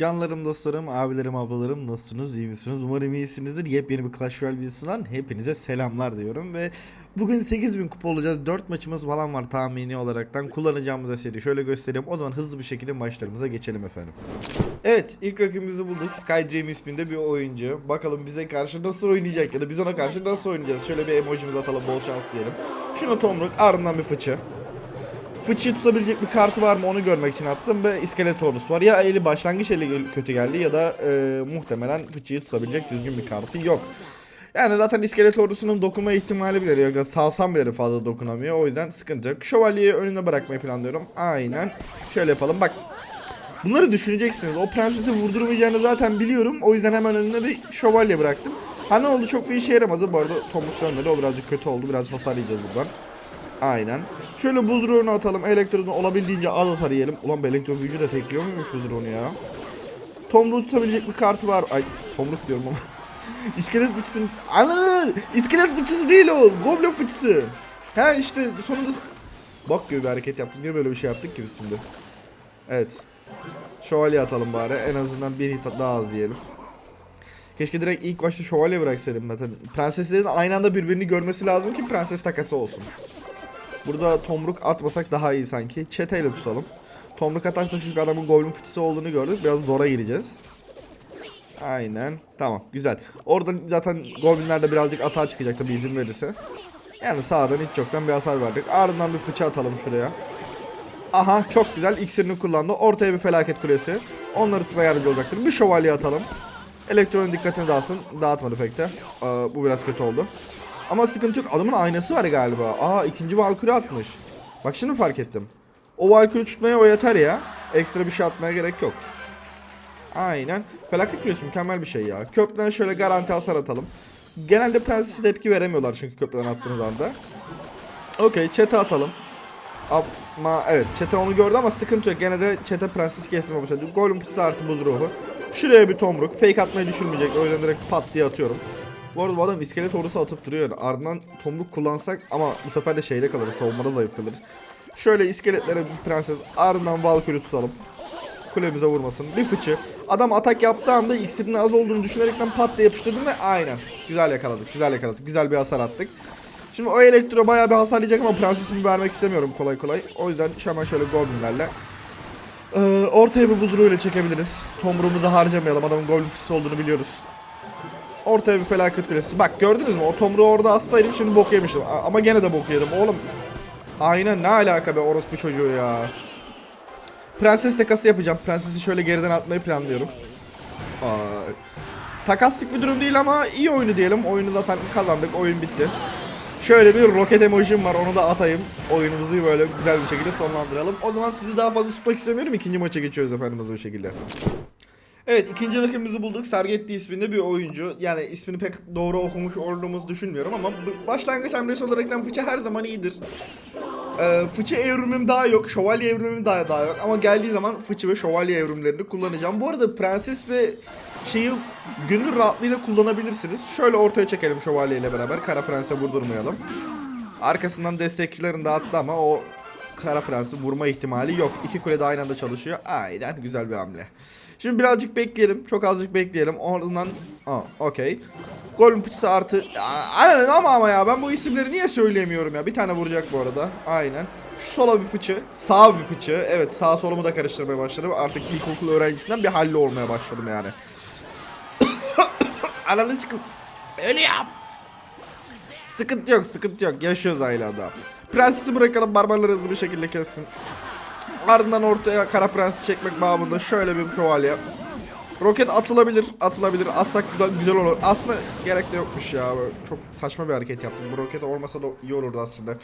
Canlarım, dostlarım, abilerim, ablalarım nasılsınız, iyi misiniz? Umarım iyisinizdir. Yepyeni bir Clash Royale videosundan hepinize selamlar diyorum ve bugün 8000 kupa olacağız. 4 maçımız falan var tahmini olaraktan. Kullanacağımız eseri şöyle göstereyim. O zaman hızlı bir şekilde maçlarımıza geçelim efendim. Evet, ilk rakibimizi bulduk. Skydream isminde bir oyuncu. Bakalım bize karşı nasıl oynayacak ya da biz ona karşı nasıl oynayacağız. Şöyle bir emojimizi atalım, bol şans diyelim. Şunu tomruk, ardından bir fıçı. Fıçıyı tutabilecek bir kartı var mı onu görmek için attım ve iskelet ordusu var. Ya eli başlangıç eli kötü geldi ya da e, muhtemelen fıçıyı tutabilecek düzgün bir kartı yok. Yani zaten iskelet ordusunun dokunma ihtimali bile yok. Salsam bile fazla dokunamıyor. O yüzden sıkıntı yok. Şövalyeyi önüne bırakmayı planlıyorum. Aynen. Şöyle yapalım. Bak. Bunları düşüneceksiniz. O prensesi vurdurmayacağını zaten biliyorum. O yüzden hemen önüne bir şövalye bıraktım. Ha ne oldu çok bir işe yaramadı. Bu arada Tomruk dönmedi. O birazcık kötü oldu. Biraz hasar yiyeceğiz buradan. Aynen. Şöyle buz ruhunu atalım. Elektronu olabildiğince az hasar yiyelim. Ulan bu elektron büyücü de tekliyor muymuş buz ruhunu ya? Tomruk tutabilecek bir kartı var. Ay tomruk diyorum ama. İskelet fıçısının... Ananı! İskelet fıçısı değil o. Goblin fıçısı. Ha işte sonunda... Bak gibi bir hareket yaptık. Niye böyle bir şey yaptık ki biz şimdi? Evet. Şövalye atalım bari. En azından bir hit daha az yiyelim. Keşke direkt ilk başta şövalye bıraksaydım zaten. Prenseslerin aynı anda birbirini görmesi lazım ki prenses takası olsun. Burada tomruk atmasak daha iyi sanki. Çeteyle tutalım. Tomruk atarsak çünkü adamın goblin fıçısı olduğunu gördük. Biraz zora gireceğiz. Aynen. Tamam güzel. Orada zaten goblinler de birazcık atağa çıkacak tabi izin verirse. Yani sağdan hiç yoktan bir hasar verdik. Ardından bir fıçı atalım şuraya. Aha çok güzel iksirini kullandı. Ortaya bir felaket kulesi. Onları tutmaya yardımcı olacaktır. Bir şövalye atalım. Elektronun dikkatini dağıtsın. Dağıtmadı pek de. Ee, bu biraz kötü oldu. Ama sıkıntı yok. Adamın aynası var galiba. Aa ikinci Valkyrie atmış. Bak şimdi fark ettim. O Valkyrie tutmaya o yeter ya. Ekstra bir şey atmaya gerek yok. Aynen. Felaket kulesi mükemmel bir şey ya. Köprüden şöyle garanti hasar atalım. Genelde prensesi tepki veremiyorlar çünkü köprüden attığınız anda. Okey çete atalım. Ama evet çete onu gördü ama sıkıntı yok. Gene de çete prenses kesmeye başladı. Golem pısı artı buz ruhu. Şuraya bir tomruk. Fake atmayı düşünmeyecek. O yüzden direkt pat diye atıyorum. Bu arada bu adam iskelet ordusu atıp duruyor. Ardından tomruk kullansak ama bu sefer de şeyde kalır. Savunmada zayıf kalır. Şöyle iskeletlere bir prenses. Ardından Valkyrie tutalım. Kulemize vurmasın. Bir fıçı. Adam atak yaptığı anda iksirinin az olduğunu düşünerekten pat diye yapıştırdım ve aynen. Güzel yakaladık. Güzel yakaladık. Güzel bir hasar attık. Şimdi o elektro bayağı bir hasar yiyecek ama prensesimi vermek istemiyorum kolay kolay. O yüzden hemen şöyle goblinlerle ee, ortaya bir buzruğuyla çekebiliriz. Tomruğumuzu harcamayalım. Adamın goblin fıçısı olduğunu biliyoruz. Ortaya bir felaket kulesi. Bak gördünüz mü? O tomruğu orada assaydım şimdi bok yemiştim. A- Ama gene de bok yedim. Oğlum. Aynen ne alaka be orospu çocuğu ya. Prenses takası yapacağım. Prensesi şöyle geriden atmayı planlıyorum. Aa, takaslık bir durum değil ama iyi oyunu diyelim. Oyunu zaten kazandık. Oyun bitti. Şöyle bir roket emojim var onu da atayım. Oyunumuzu böyle güzel bir şekilde sonlandıralım. O zaman sizi daha fazla tutmak istemiyorum. İkinci maça geçiyoruz efendim hızlı bir şekilde. Evet ikinci rakibimizi bulduk. Sergetti isminde bir oyuncu. Yani ismini pek doğru okumuş olduğumuzu düşünmüyorum ama başlangıç hamlesi olarak fıçı her zaman iyidir. Ee, fıçı evrimim daha yok, şövalye evrimim daha daha yok ama geldiği zaman fıçı ve şövalye evrimlerini kullanacağım. Bu arada prenses ve şeyi gönül rahatlığıyla kullanabilirsiniz. Şöyle ortaya çekelim şövalye ile beraber. Kara prense vurdurmayalım. Arkasından destekçilerin de attı ama o kara prensi vurma ihtimali yok. İki kule de aynı anda çalışıyor. Aynen güzel bir hamle. Şimdi birazcık bekleyelim. Çok azıcık bekleyelim. Ardından... Aa okey. Golün pıçısı artı... Aynen ama ama ya ben bu isimleri niye söyleyemiyorum ya. Bir tane vuracak bu arada. Aynen. Şu sola bir fıçı. Sağ bir fıçı. Evet sağ solumu da karıştırmaya başladım. Artık ilkokul öğrencisinden bir halle olmaya başladım yani. Ananı sıkım. Öyle yap. Sıkıntı yok sıkıntı yok. Yaşıyoruz hala daha. Prensesi bırakalım barbarları hızlı bir şekilde kessin. Ardından ortaya kara prensi çekmek babında şöyle bir şövalye. Roket atılabilir, atılabilir. Atsak güzel, güzel olur. Aslında gerek de yokmuş ya. Böyle Çok saçma bir hareket yaptım. Bu roket olmasa da iyi olurdu aslında.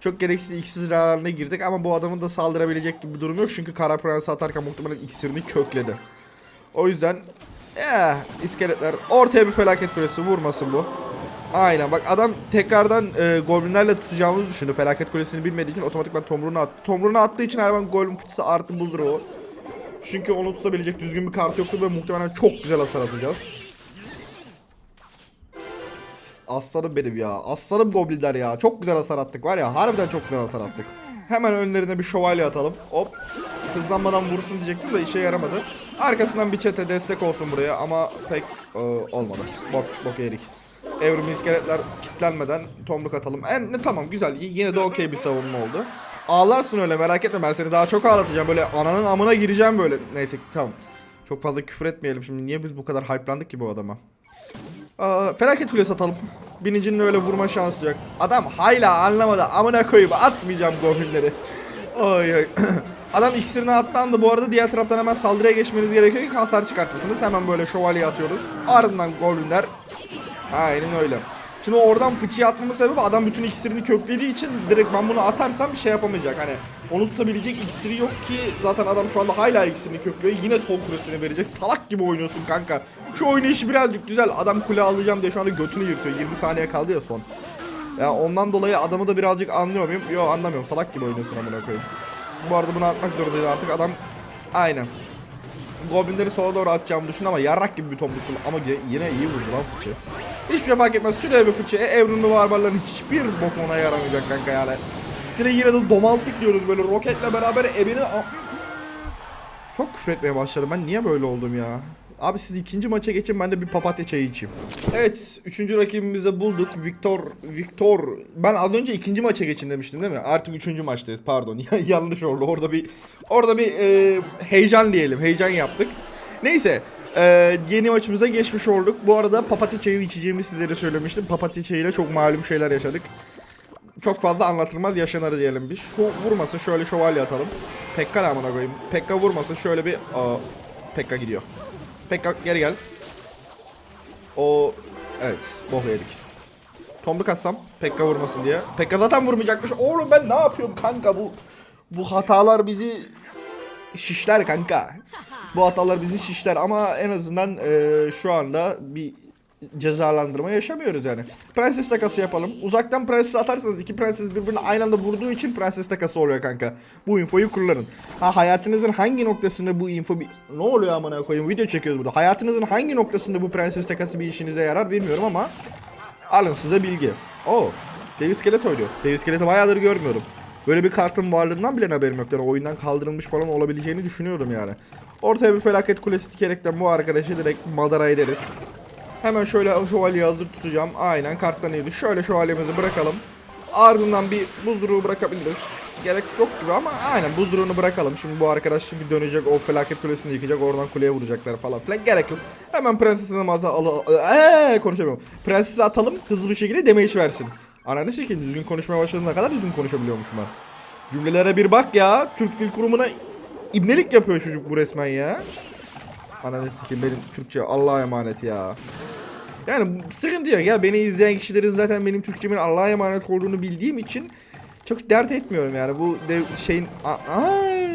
Çok gereksiz iksir zararına girdik ama bu adamın da saldırabilecek gibi bir durum yok. Çünkü kara prensi atarken muhtemelen iksirini kökledi. O yüzden eh, iskeletler ortaya bir felaket kulesi vurmasın bu. Aynen bak adam tekrardan e, goblinlerle tutacağımızı düşündü. Felaket kulesini bilmediği için otomatikman tomruğunu attı. Tomruğunu attığı için her zaman goblin fıçısı artı buzdur o. Çünkü onu tutabilecek düzgün bir kart yoktu ve muhtemelen çok güzel hasar atacağız. Aslanım benim ya. Aslanım goblinler ya. Çok güzel hasar attık var ya. Harbiden çok güzel hasar attık. Hemen önlerine bir şövalye atalım. Hop. Hızlanmadan vursun diyecektim de işe yaramadı. Arkasından bir çete destek olsun buraya ama pek e, olmadı. Bok, bok yedik. Evrim iskeletler kitlenmeden tomruk atalım. En, ne, tamam güzel. Yine de okey bir savunma oldu. Ağlarsın öyle merak etme ben seni daha çok ağlatacağım. Böyle ananın amına gireceğim böyle. Neyse tamam. Çok fazla küfür etmeyelim şimdi. Niye biz bu kadar hype'landık ki bu adama? Aa, felaket kulesi atalım. Binicinin öyle vurma şansı yok. Adam hala anlamadı. Amına koyup atmayacağım goblinleri. Oy oy. Adam iksirini attandı. Bu arada diğer taraftan hemen saldırıya geçmeniz gerekiyor ki hasar çıkartırsınız. Hemen böyle şövalye atıyoruz. Ardından goblinler. Aynen öyle. Şimdi oradan fıçıya atmamın sebebi adam bütün iksirini köklediği için direkt ben bunu atarsam bir şey yapamayacak. Hani onu tutabilecek iksiri yok ki zaten adam şu anda hala iksirini köklüyor. Yine sol kulesini verecek. Salak gibi oynuyorsun kanka. Şu oynayışı birazcık güzel. Adam kule alacağım diye şu anda götünü yırtıyor. 20 saniye kaldı ya son. Ya ondan dolayı adamı da birazcık anlıyor muyum? Yok anlamıyorum. Salak gibi oynuyorsun amına koyayım. Bu arada bunu atmak zorundaydı artık adam. Aynen. Goblinleri sola doğru atacağımı düşün ama yarrak gibi bir tomruk Ama yine iyi vurdu lan fıçı. Hiçbir şey fark etmez. Şuraya bir fıçı. Evrimli barbarların hiçbir bok ona yaramayacak kanka yani. Size yine de domaltık diyoruz böyle roketle beraber evini... Çok küfür etmeye başladım. Ben niye böyle oldum ya? Abi siz ikinci maça geçin ben de bir papatya çayı içeyim. Evet, üçüncü rakibimizi bulduk. Victor, Victor. Ben az önce ikinci maça geçin demiştim değil mi? Artık üçüncü maçtayız. Pardon. Yanlış oldu. Orada bir orada bir e, heyecan diyelim. Heyecan yaptık. Neyse. E, yeni maçımıza geçmiş olduk. Bu arada papatya çayı içeceğimi sizlere söylemiştim. Papatya çayıyla çok malum şeyler yaşadık. Çok fazla anlatılmaz yaşanır diyelim biz. Şu vurmasın şöyle şövalye atalım. Pekka ne amına koyayım. Pekka vurmasın şöyle bir... Aa, Pekka gidiyor. Pekka geri gel. O evet boh yedik. Tomruk atsam Pekka vurmasın diye. Pekka zaten vurmayacakmış. Oğlum ben ne yapıyorum kanka bu bu hatalar bizi şişler kanka. Bu hatalar bizi şişler ama en azından eee, şu anda bir cezalandırma yaşamıyoruz yani. Prenses takası yapalım. Uzaktan prenses atarsanız iki prenses birbirine aynı anda vurduğu için prenses takası oluyor kanka. Bu infoyu kullanın. Ha hayatınızın hangi noktasında bu info bir... Ne oluyor amına koyayım video çekiyoruz burada. Hayatınızın hangi noktasında bu prenses takası bir işinize yarar bilmiyorum ama alın size bilgi. Oo. Dev iskelet oynuyor. Dev iskeleti bayağıdır görmüyorum. Böyle bir kartın varlığından bile haberim yok. Yani oyundan kaldırılmış falan olabileceğini düşünüyordum yani. Ortaya bir felaket kulesi dikerekten bu arkadaşı direkt madara ederiz. Hemen şöyle şövalyeyi hazır tutacağım. Aynen karttan iyiydi. Şöyle şövalyemizi bırakalım. Ardından bir buzduruğu bırakabiliriz. Gerek yok gibi ama aynen buzduruğunu bırakalım. Şimdi bu arkadaş şimdi dönecek o felaket kulesini yıkacak. Oradan kuleye vuracaklar falan filan. Gerek yok. Hemen prensesini al eee konuşamıyorum. Prensesi atalım hızlı bir şekilde damage versin. Ananı sikeyim düzgün konuşmaya başladığına kadar düzgün konuşabiliyormuşum ben. Cümlelere bir bak ya. Türk Dil Kurumu'na ibnelik yapıyor çocuk bu resmen ya. Ananı sikeyim benim Türkçe Allah'a emanet ya. Yani sıkıntı yok ya beni izleyen kişilerin zaten benim Türkçemin Allah'a emanet olduğunu bildiğim için çok dert etmiyorum yani bu dev şeyin Ay.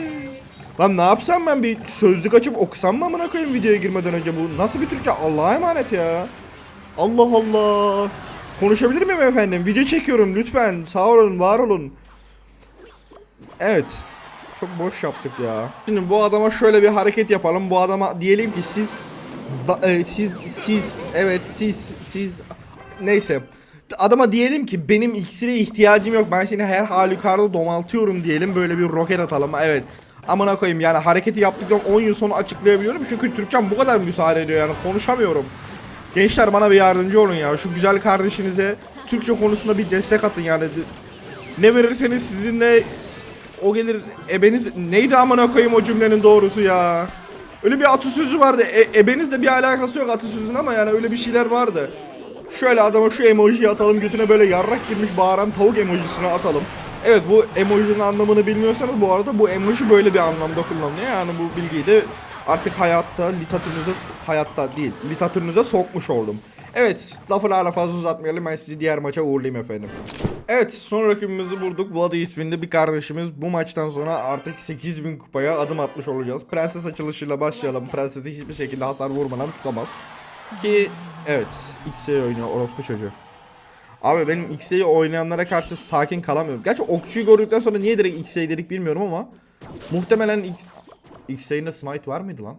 Lan ne yapsam ben bir sözlük açıp okusam mı amına koyayım videoya girmeden önce bu nasıl bir Türkçe Allah'a emanet ya. Allah Allah. Konuşabilir miyim efendim? Video çekiyorum lütfen. Sağ olun, var olun. Evet. Çok boş yaptık ya. Şimdi bu adama şöyle bir hareket yapalım. Bu adama diyelim ki siz da- e, siz siz evet siz siz neyse. Adama diyelim ki benim iksire ihtiyacım yok. Ben seni her halükarda domaltıyorum diyelim. Böyle bir roket atalım. Evet. Amına koyayım yani hareketi yaptıktan 10 yıl sonra açıklayabiliyorum. Çünkü Türkçem bu kadar müsaade ediyor yani konuşamıyorum. Gençler bana bir yardımcı olun ya. Şu güzel kardeşinize Türkçe konusunda bir destek atın yani. Ne verirseniz sizinle o gelir ebeniz neydi amına koyayım o cümlenin doğrusu ya. Öyle bir atasözü vardı. E, ebenizle bir alakası yok atasözün ama yani öyle bir şeyler vardı. Şöyle adama şu emojiyi atalım götüne böyle yarrak girmiş bağıran tavuk emojisini atalım. Evet bu emojinin anlamını bilmiyorsanız bu arada bu emoji böyle bir anlamda kullanılıyor. Yani bu bilgiyi de artık hayatta literatürünüze hayatta değil literatürünüze sokmuş oldum. Evet lafı daha fazla uzatmayalım ben sizi diğer maça uğurlayayım efendim. Evet son rakibimizi vurduk. Vladi isminde bir kardeşimiz. Bu maçtan sonra artık 8000 kupaya adım atmış olacağız. Prenses açılışıyla başlayalım. Prensesi hiçbir şekilde hasar vurmadan tutamaz. Ki evet X'e oynuyor orospu çocuğu. Abi benim X'e'yi oynayanlara karşı sakin kalamıyorum. Gerçi okçuyu gördükten sonra niye direkt X'e dedik bilmiyorum ama muhtemelen X... X'e'inde smite var mıydı lan?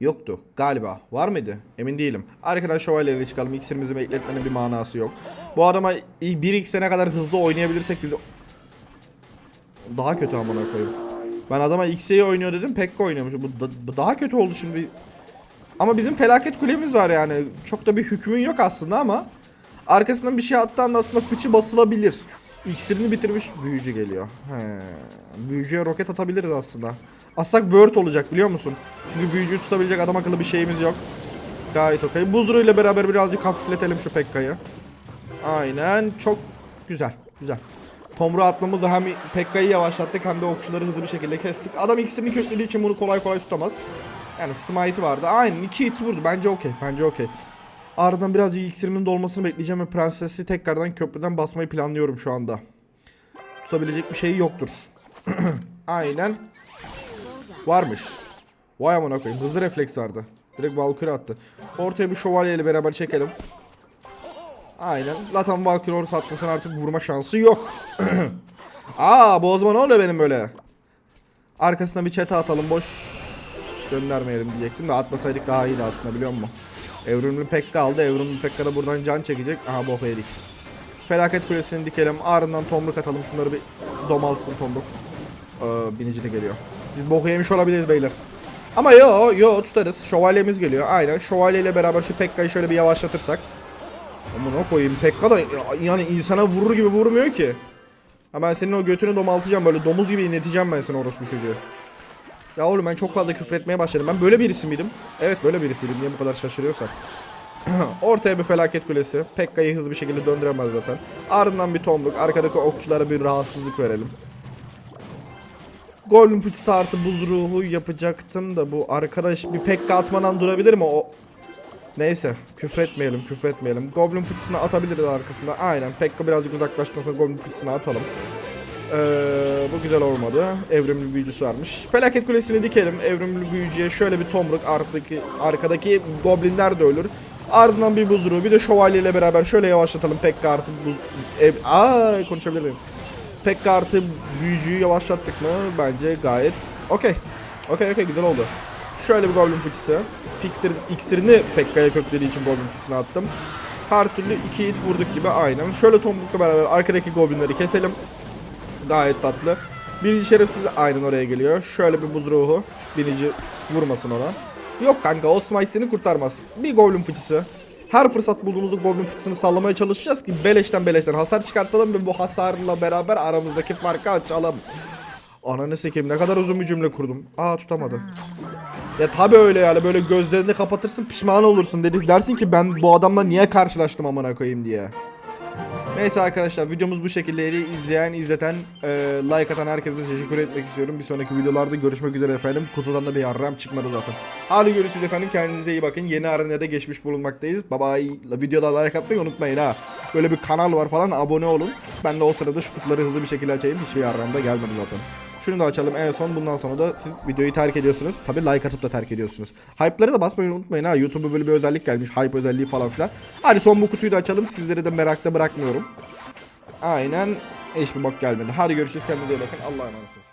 Yoktu galiba. Var mıydı? Emin değilim. Arkadan şövalyeyle çıkalım. İksirimizi bekletmenin bir manası yok. Bu adama 1x'e ne kadar hızlı oynayabilirsek biz... daha kötü amına koyayım. Ben adama X'yi oynuyor dedim Pekka oynuyormuş. Bu, da- bu daha kötü oldu şimdi. Ama bizim felaket kulemiz var yani. Çok da bir hükmün yok aslında ama arkasından bir şey attığı anda aslında fıçı basılabilir. İksirini bitirmiş büyücü geliyor. He. Büyücüye roket atabiliriz aslında. Aslak word olacak biliyor musun? Çünkü büyücüyü tutabilecek adam akıllı bir şeyimiz yok. Gayet okey. Buzru ile beraber birazcık hafifletelim şu Pekka'yı. Aynen. Çok güzel. Güzel. Tomru atmamızla hem Pekka'yı yavaşlattık hem de okçuları hızlı bir şekilde kestik. Adam ikisini köklediği için bunu kolay kolay tutamaz. Yani smite vardı. Aynen iki hit vurdu. Bence okey. Bence okey. Ardından birazcık iksirimin dolmasını bekleyeceğim ve prensesi tekrardan köprüden basmayı planlıyorum şu anda. Tutabilecek bir şey yoktur. Aynen. Varmış. Vay amına koyayım. Hızlı refleks vardı. Direkt Valkyrie attı. Ortaya bir şövalyeyle beraber çekelim. Aynen. Zaten Valkyrie orası attıysan artık vurma şansı yok. Aa bozma ne oluyor benim böyle? Arkasına bir çete atalım boş göndermeyelim diyecektim de atmasaydık daha iyiydi aslında biliyor musun? Evrimli Pekka aldı. Evrimli Pekka da buradan can çekecek. Aha boku yedik. Felaket kulesini dikelim. Ardından tomruk atalım. Şunları bir domalsın tomruk. Ee, binici de geliyor. Biz boku yemiş olabiliriz beyler. Ama yo yo tutarız. Şövalyemiz geliyor. Aynen. Şövalye ile beraber şu Pekka'yı şöyle bir yavaşlatırsak. Amına koyayım. Pekka da yani insana vurur gibi vurmuyor ki. Ha ben senin o götünü domaltacağım böyle domuz gibi inleteceğim ben seni orospu çocuğu. Ya oğlum ben çok fazla küfür etmeye başladım. Ben böyle birisi miydim? Evet böyle birisiydim. Niye bu kadar şaşırıyorsak? Ortaya bir felaket kulesi. Pekka'yı hızlı bir şekilde döndüremez zaten. Ardından bir tomruk. Arkadaki okçulara bir rahatsızlık verelim. Golden Pıçısı artı buz ruhu yapacaktım da bu arkadaş bir Pekka atmadan durabilir mi? O Neyse küfretmeyelim küfretmeyelim. Goblin fıçısını atabiliriz arkasında. Aynen Pekka birazcık uzaklaştıktan sonra Goblin fıçısını atalım. Ee, bu güzel olmadı. Evrimli büyücüsü varmış. Felaket kulesini dikelim. Evrimli büyücüye şöyle bir tomruk arkadaki, arkadaki goblinler de ölür. Ardından bir buzuru bir de şövalye ile beraber şöyle yavaşlatalım. Pekka artı buz... Ev... Aa konuşabilir miyim? Pekka artı büyücüyü yavaşlattık mı? Bence gayet okey. Okey okey güzel oldu. Şöyle bir goblin fıçısı. Pixir, iksirini Pekka'ya köklediği için goblin fıçısını attım. Her türlü iki hit vurduk gibi aynen. Şöyle tomrukla beraber arkadaki goblinleri keselim. Gayet tatlı. Birinci şerefsiz aynen oraya geliyor. Şöyle bir buz ruhu. Birinci vurmasın ona. Yok kanka o smite seni kurtarmaz. Bir goblin fıçısı. Her fırsat bulduğumuzda goblin fıçısını sallamaya çalışacağız ki beleşten beleşten hasar çıkartalım ve bu hasarla beraber aramızdaki farkı açalım. Ananı sikeyim ne kadar uzun bir cümle kurdum. Aa tutamadı. Ya tabi öyle yani böyle gözlerini kapatırsın pişman olursun dedi. Dersin ki ben bu adamla niye karşılaştım amına koyayım diye. Neyse arkadaşlar videomuz bu şekildeydi. İzleyen, izleten, e, like atan herkese teşekkür etmek istiyorum. Bir sonraki videolarda görüşmek üzere efendim. Kutudan da bir yarram çıkmadı zaten. Hadi görüşürüz efendim. Kendinize iyi bakın. Yeni arenada geçmiş bulunmaktayız. Bye bye. Videoda like atmayı unutmayın ha. Böyle bir kanal var falan abone olun. Ben de o sırada şu kutuları hızlı bir şekilde açayım. Hiçbir yarram da gelmedi zaten. Şunu da açalım en son bundan sonra da siz videoyu terk ediyorsunuz. Tabi like atıp da terk ediyorsunuz. Hype'ları da basmayı unutmayın ha. YouTube'a böyle bir özellik gelmiş. Hype özelliği falan filan. Hadi son bu kutuyu da açalım. Sizleri de merakta bırakmıyorum. Aynen. Hiçbir bok gelmedi. Hadi görüşürüz. Kendinize iyi bakın. Allah'a emanet olun.